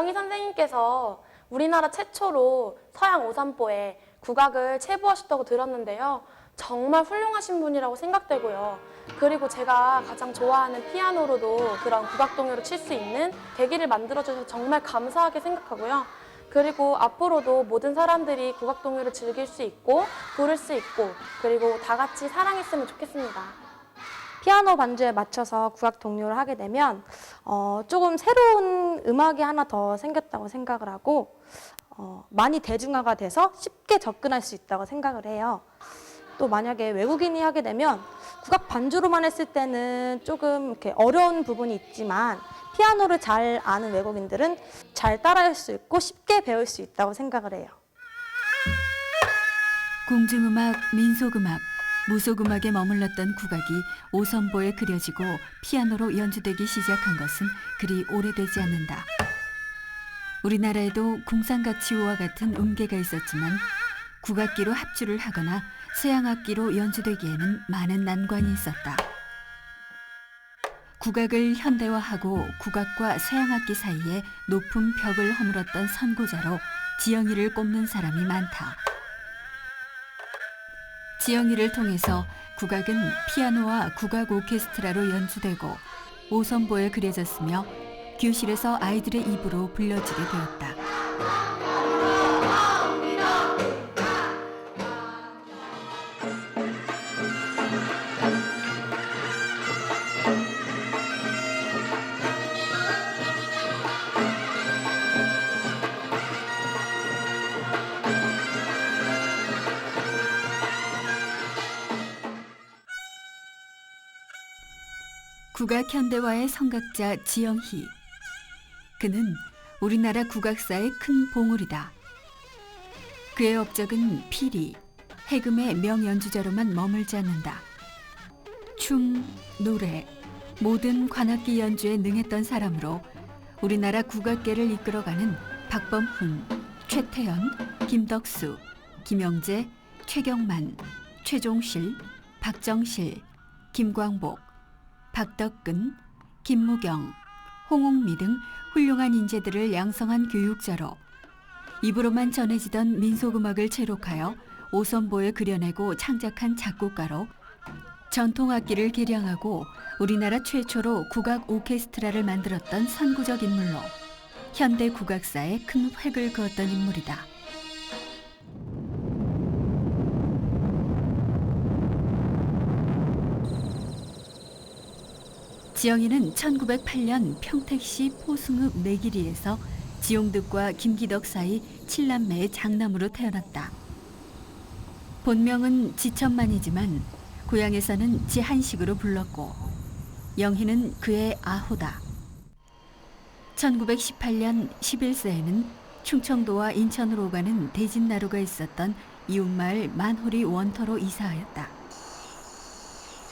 지영희 선생님께서 우리나라 최초로 서양 오삼보에 국악을 체부하셨다고 들었는데요. 정말 훌륭하신 분이라고 생각되고요. 그리고 제가 가장 좋아하는 피아노로도 그런 국악 동요를 칠 수 있는 계기를 만들어주셔서 정말 감사하게 생각하고요. 그리고 앞으로도 모든 사람들이 국악 동요를 즐길 수 있고 부를 수 있고 그리고 다 같이 사랑했으면 좋겠습니다. 피아노 반주에 맞춰서 국악 동요를 하게 되면 어, 조금 새로운 음악이 하나 더 생겼다고 생각을 하고 어, 많이 대중화가 돼서 쉽게 접근할 수 있다고 생각을 해요. 또 만약에 외국인이 하게 되면 국악 반주로만 했을 때는 조금 이렇게 어려운 부분이 있지만 피아노를 잘 아는 외국인들은 잘 따라할 수 있고 쉽게 배울 수 있다고 생각을 해요. 공중음악, 민속음악, 무속음악에 머물렀던 국악이 오선보에 그려지고 피아노로 연주되기 시작한 것은 그리 오래되지 않는다. 우리나라에도 궁상가치호와 같은 음계가 있었지만 국악기로 합주를 하거나 서양악기로 연주되기에는 많은 난관이 있었다. 국악을 현대화하고 국악과 서양악기 사이에 높은 벽을 허물었던 선구자로 지영이를 꼽는 사람이 많다. 지영이를 통해서 국악은 피아노와 국악 오케스트라로 연주되고 오선보에 그려졌으며 교실에서 아이들의 입으로 불려지게 되었다. 국악 현대화의 성각자 지영희. 그는 우리나라 국악사의 큰 봉우리다. 그의 업적은 피리, 해금의 명연주자로만 머물지 않는다. 춤, 노래, 모든 관악기 연주에 능했던 사람으로 우리나라 국악계를 이끌어가는 박범훈, 최태현, 김덕수, 김영재, 최경만, 최종실, 박정실, 김광복, 박덕근, 김무경, 홍옥미 등 훌륭한 인재들을 양성한 교육자로 입으로만 전해지던 민속음악을 채록하여 오선보에 그려내고 창작한 작곡가로 전통악기를 개량하고 우리나라 최초로 국악 오케스트라를 만들었던 선구적 인물로 현대 국악사에 큰 획을 그었던 인물이다. 지영이는 1908년 평택시 포승읍 내길이에서 지용득과 김기덕 사이 칠남매의 장남으로 태어났다. 본명은 지천만이지만 고향에서는 지한식으로 불렀고 영희는 그의 아호다. 1918년 11세에는 충청도와 인천으로 오가는 대진나루가 있었던 이웃마을 만호리 원터로 이사하였다.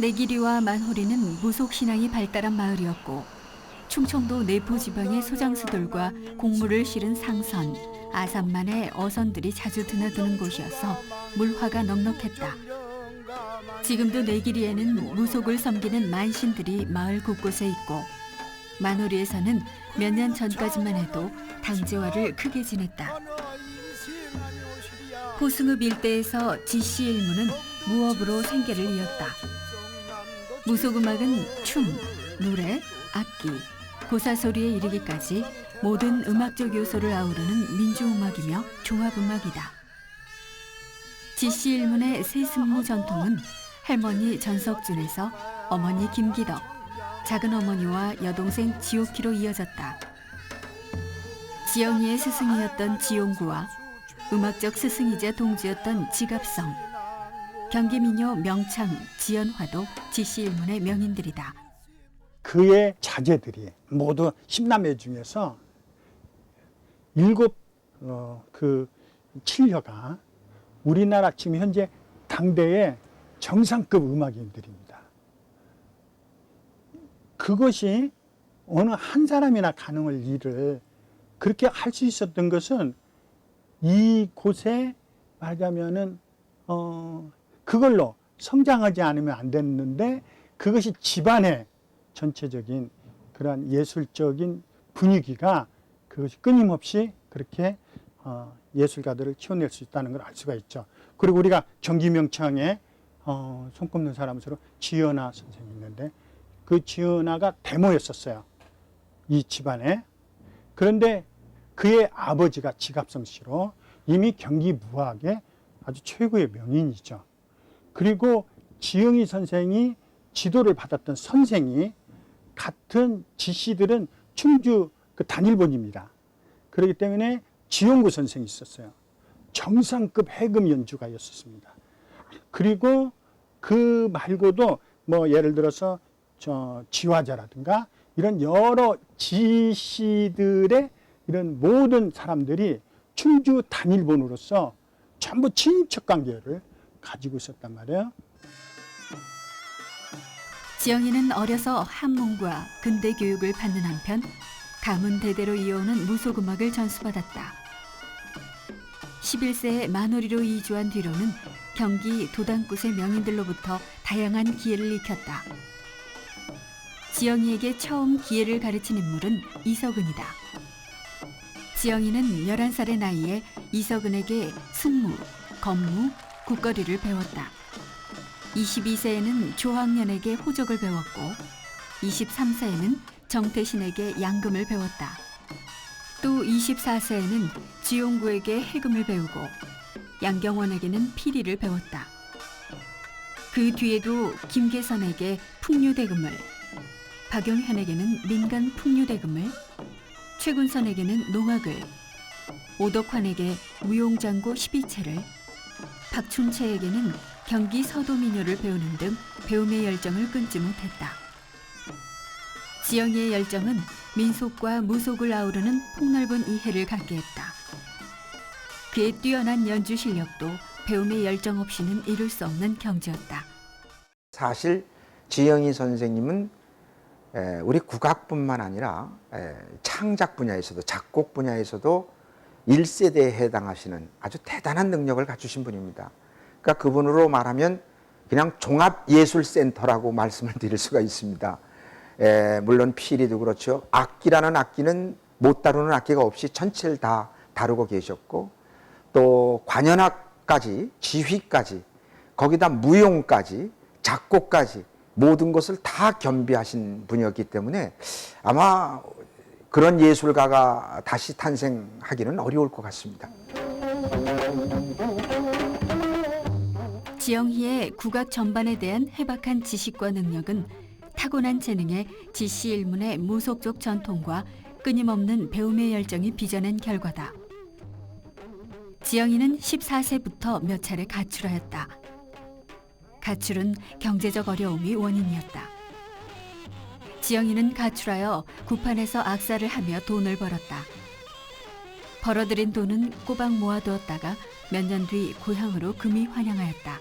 내기리와 만호리는 무속신앙이 발달한 마을이었고 충청도 내포 지방의 소장수들과 곡물을 실은 상선, 아산만의 어선들이 자주 드나드는 곳이어서 물화가 넉넉했다. 지금도 내기리에는 무속을 섬기는 만신들이 마을 곳곳에 있고 만호리에서는 몇 년 전까지만 해도 당제화를 크게 지냈다. 호승읍 일대에서 지씨 일무는 무업으로 생계를 이었다. 무속음악은 춤, 노래, 악기, 고사소리에 이르기까지 모든 음악적 요소를 아우르는 민주음악이며 종합음악이다. 지씨 일문의 세승무 전통은 할머니 전석준에서 어머니 김기덕, 작은 어머니와 여동생 지옥희로 이어졌다. 지영이의 스승이었던 지용구와 음악적 스승이자 동지였던 지갑성, 경기민요 명창, 지연화도 지씨 일문의 명인들이다. 그의 자제들이 모두 십남매 중에서 일곱 어, 그 칠녀가 우리나라 지금 현재 당대의 정상급 음악인들입니다. 그것이 어느 한 사람이나 가능할 일을 그렇게 할 수 있었던 것은 이곳에 말하자면은 어 그걸로 성장하지 않으면 안 됐는데 그것이 집안의 전체적인 그러한 예술적인 분위기가 그 그것이 끊임없이 그렇게 어, 예술가들을 키워낼 수 있다는 걸 알 수가 있죠. 그리고 우리가 경기명창에 어, 손꼽는 사람으로 지연아 선생이 있는데 그 지연아가 데모였었어요. 이 집안에. 그런데 그의 아버지가 지갑성 씨로 이미 경기 무학의 아주 최고의 명인이죠. 그리고 지영이 선생이 지도를 받았던 선생이 같은 지씨들은 충주 그 단일본입니다. 그렇기 때문에 지용구 선생이 있었어요. 정상급 해금 연주가였었습니다. 그리고 그 말고도 뭐 예를 들어서 저 지화자라든가 이런 여러 지씨들의 이런 모든 사람들이 충주 단일본으로서 전부 친인척 관계를 가지고 있었단 말이에요. 지영이는 어려서 한문과 근대 교육을 받는 한편 가문 대대로 이어오는 무속 음악을 전수받았다. 11세에 만오리로 이주한 뒤로는 경기 도당굿의 명인들로부터 다양한 기회를 익혔다. 지영이에게 처음 기회를 가르친 인물은 이석은이다. 지영이는 11살의 나이에 이석은에게 승무, 검무, 국거리를 배웠다. 22세에는 조학년에게 호적을 배웠고 23세에는 정태신에게 양금을 배웠다. 또 24세에는 지용구에게 해금을 배우고 양경원에게는 피리를 배웠다. 그 뒤에도 김계선에게 풍류대금을, 박용현에게는 민간 풍류대금을, 최군선에게는 농악을, 오덕환에게 무용장구 12채를, 박춘채에게는 경기 서도민요를 배우는 등 배움의 열정을 끊지 못했다. 지영이의 열정은 민속과 무속을 아우르는 폭넓은 이해를 갖게 했다. 그의 뛰어난 연주 실력도 배움의 열정 없이는 이룰 수 없는 경지였다. 사실 지영희 선생님은 에, 우리 국악뿐만 아니라 에, 창작 분야에서도 작곡 분야에서도 1세대에 해당하시는 아주 대단한 능력을 갖추신 분입니다. 그러니까 그분으로 말하면 그냥 종합예술센터라고 말씀을 드릴 수가 있습니다. 에, 물론 피리도 그렇죠. 악기라는 악기는 못 다루는 악기가 없이 전체를 다 다루고 계셨고 또 관현악까지 지휘까지 거기다 무용까지 작곡까지 모든 것을 다 겸비하신 분이었기 때문에 아마 그런 예술가가 다시 탄생하기는 어려울 것 같습니다. 지영희의 국악 전반에 대한 해박한 지식과 능력은 타고난 재능에 지시 일문의 무속적 전통과 끊임없는 배움의 열정이 빚어낸 결과다. 지영이는 14세부터 몇 차례 가출하였다. 가출은 경제적 어려움이 원인이었다. 지영이는 가출하여 구판에서 악사를 하며 돈을 벌었다. 벌어들인 돈은 꼬박 모아두었다가 몇 년 뒤 고향으로 금이 환영하였다.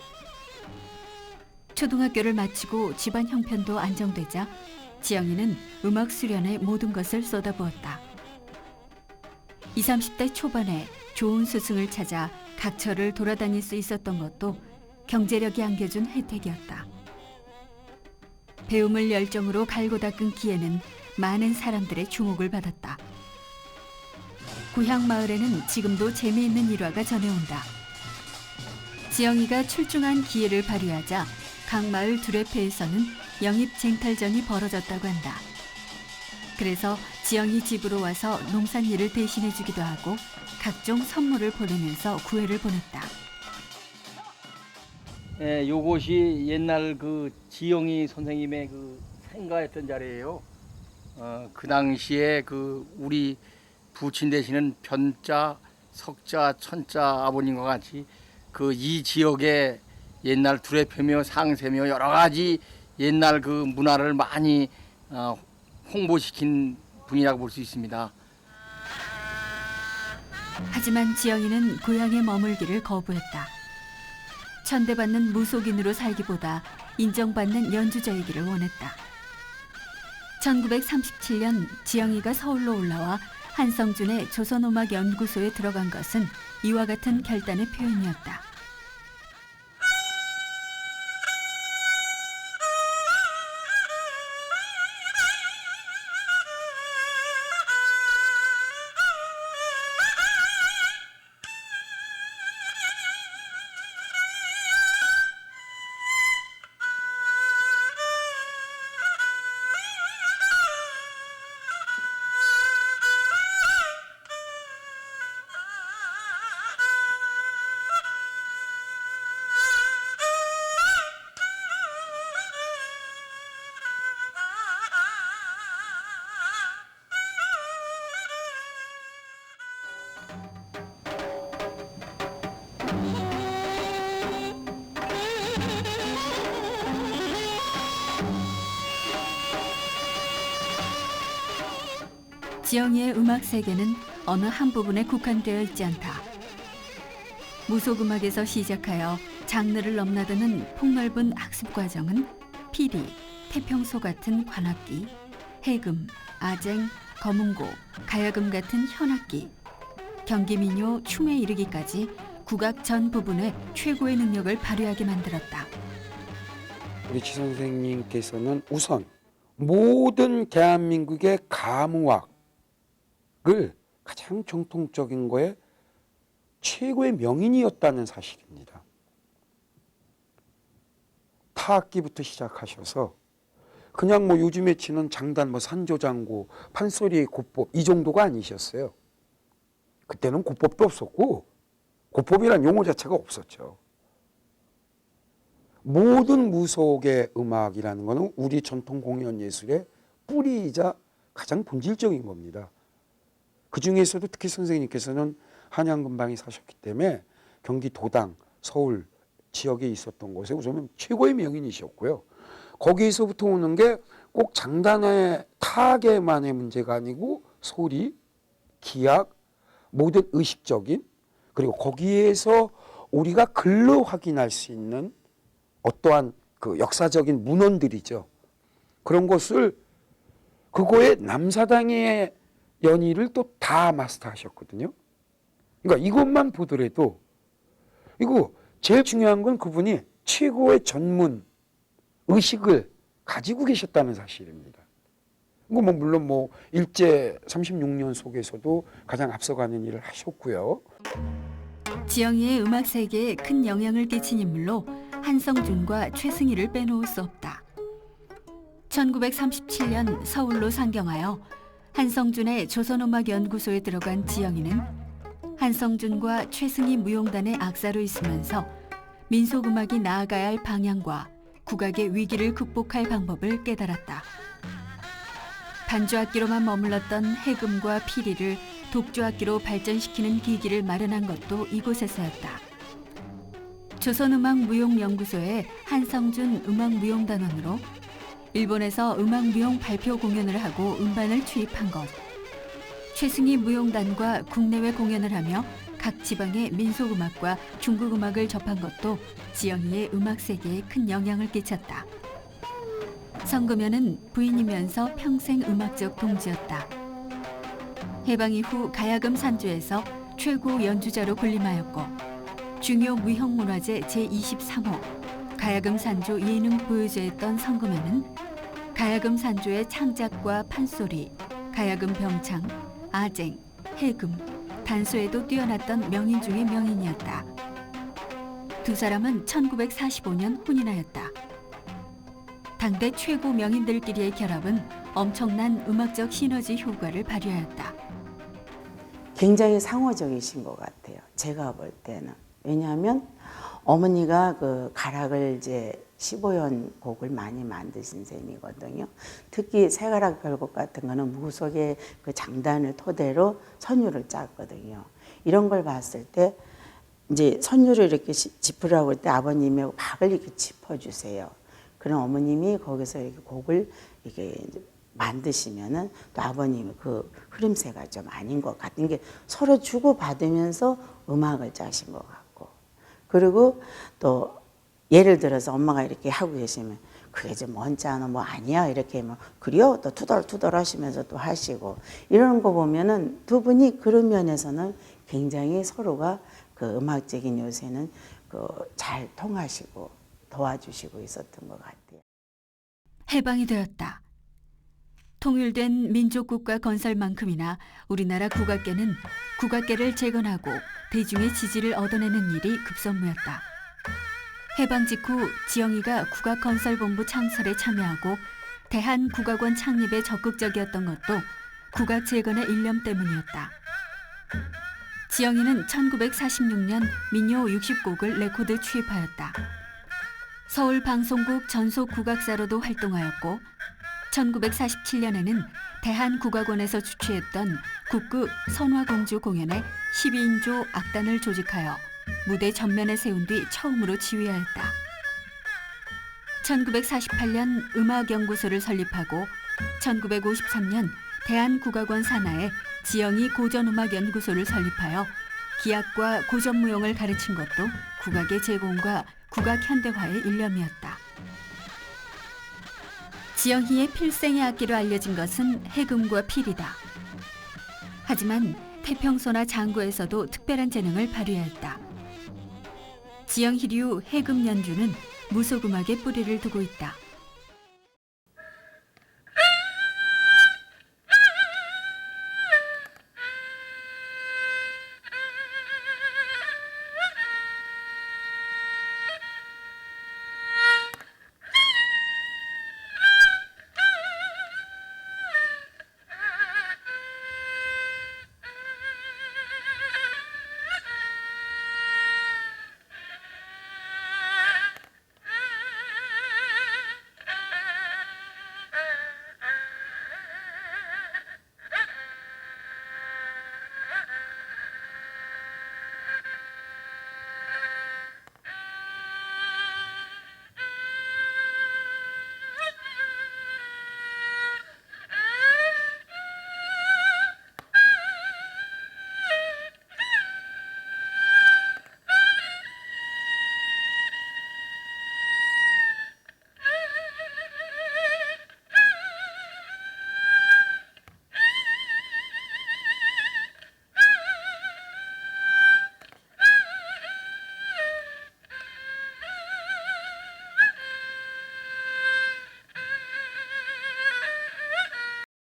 초등학교를 마치고 집안 형편도 안정되자 지영이는 음악 수련에 모든 것을 쏟아부었다. 20, 30대 초반에 좋은 스승을 찾아 각처를 돌아다닐 수 있었던 것도 경제력이 안겨준 혜택이었다. 배움을 열정으로 갈고 닦은 기회는 많은 사람들의 주목을 받았다. 구향 마을에는 지금도 재미있는 일화가 전해온다. 지영이가 출중한 기회를 발휘하자 각 마을 두레패에서는 영입 쟁탈전이 벌어졌다고 한다. 그래서 지영이 집으로 와서 농산 일을 대신해 주기도 하고 각종 선물을 보내면서 구애를 보냈다. 예, 요곳이 옛날 그 지영이 선생님의 그 생가했던 자리예요. 어, 그 당시에 그 우리 부친 되시는 변자, 석자, 천자 아버님과 같이 그 이 지역에 옛날 두레패며 상세며 여러 가지 옛날 그 문화를 많이 어, 홍보시킨 분이라고 볼 수 있습니다. 하지만 지영이는 고향에 머물기를 거부했다. 천대받는 무속인으로 살기보다 인정받는 연주자이기를 원했다. 1937년 지영이가 서울로 올라와 한성준의 조선음악연구소에 들어간 것은 이와 같은 결단의 표현이었다. 지영이의 음악 세계는 어느 한 부분에 국한되어 있지 않다. 무속음악에서 시작하여 장르를 넘나드는 폭넓은 학습 과정은 피리, 태평소 같은 관악기, 해금, 아쟁, 거문고, 가야금 같은 현악기, 경기민요, 춤에 이르기까지 국악 전 부분에 최고의 능력을 발휘하게 만들었다. 우리 지 선생님께서는 우선 모든 대한민국의 가무악 을 가장 정통적인 거에 최고의 명인이었다는 사실입니다. 타악기부터 시작하셔서 그냥 뭐 요즘에 치는 장단 뭐 산조장구, 판소리 고법 이 정도가 아니셨어요. 그때는 고법도 없었고 고법이란 용어 자체가 없었죠. 모든 무속의 음악이라는 것은 우리 전통 공연 예술의 뿌리이자 가장 본질적인 겁니다. 그 중에서도 특히 선생님께서는 한양근방에 사셨기 때문에 경기 도당, 서울 지역에 있었던 곳에 우선은 최고의 명인이셨고요. 거기에서부터 오는 게 꼭 장단의 타악에만의 문제가 아니고 소리, 기악, 모든 의식적인 그리고 거기에서 우리가 글로 확인할 수 있는 어떠한 그 역사적인 문헌들이죠. 그런 것을 그거에 남사당의 연희를 또 다 마스터하셨거든요. 그러니까 이것만 보더라도 이거 제일 중요한 건 그분이 최고의 전문 의식을 가지고 계셨다는 사실입니다. 이거 뭐 물론 뭐 일제 36년 속에서도 가장 앞서가는 일을 하셨고요. 지영이의 음악 세계에 큰 영향을 끼친 인물로 한성준과 최승희를 빼놓을 수 없다. 1937년 서울로 상경하여 한성준의 조선음악연구소에 들어간 지영이는 한성준과 최승희 무용단의 악사로 있으면서 민속음악이 나아가야 할 방향과 국악의 위기를 극복할 방법을 깨달았다. 반주악기로만 머물렀던 해금과 피리를 독주악기로 발전시키는 기기를 마련한 것도 이곳에서였다. 조선음악무용연구소의 한성준 음악무용단원으로 일본에서 음악 무용 발표 공연을 하고 음반을 취입한 것. 최승희 무용단과 국내외 공연을 하며 각 지방의 민속음악과 중국음악을 접한 것도 지영이의 음악 세계에 큰 영향을 끼쳤다. 성금연은 부인이면서 평생 음악적 동지였다. 해방 이후 가야금 산주에서 최고 연주자로 군림하였고 중요 무형문화재 제23호 가야금 산조 예능 보유자였던 성금연은 가야금 산조의 창작과 판소리, 가야금 병창, 아쟁, 해금, 단소에도 뛰어났던 명인 중의 명인이었다. 두 사람은 1945년 혼인하였다. 당대 최고 명인들끼리의 결합은 엄청난 음악적 시너지 효과를 발휘하였다. 굉장히 상호적이신 것 같아요. 제가 볼 때는. 왜냐하면 어머니가 그 가락을 이제 15연 곡을 많이 만드신 셈이거든요. 특히 세가락 별곡 같은 거는 무속의 그 장단을 토대로 선율을 짰거든요. 이런 걸 봤을 때 이제 선율을 이렇게 시- 짚으라고 할 때 아버님이 박을 이렇게 짚어주세요. 그럼 어머님이 거기서 이렇게 곡을 이렇게 만드시면은 또 아버님의 그 흐름새가 좀 아닌 것 같은 게 서로 주고 받으면서 음악을 짜신 것 같고 그리고 또 예를 들어서 엄마가 이렇게 하고 계시면 그게 좀 먼잖아 뭐 아니야 이렇게 뭐 그래요 또 투덜투덜 하시면서 또 하시고 이런 거 보면은 두 분이 그런 면에서는 굉장히 서로가 그 음악적인 요새는 그 잘 통하시고 도와주시고 있었던 것 같아요. 해방이 되었다. 통일된 민족국가 건설만큼이나 우리나라 국악계는 국악계를 재건하고 대중의 지지를 얻어내는 일이 급선무였다. 해방 직후 지영이가 국악건설본부 창설에 참여하고 대한국악원 창립에 적극적이었던 것도 국악 재건의 일념 때문이었다. 지영이는 1946년 민요 60곡을 레코드 취입하였다. 서울 방송국 전속 국악사로도 활동하였고 1947년에는 대한국악원에서 주최했던 국극 선화공주 공연에 12인조 악단을 조직하여 무대 전면에 세운 뒤 처음으로 지휘하였다. 1948년 음악연구소를 설립하고 1953년 대한국악원 산하에 지영이 고전음악연구소를 설립하여 기악과 고전무용을 가르친 것도 국악의 제공과 국악 현대화의 일념이었다. 지영이의 필생의 악기로 알려진 것은 해금과 필이다. 하지만 태평소나 장구에서도 특별한 재능을 발휘했다. 지영희류 해금 연주는 무속음악의 뿌리를 두고 있다.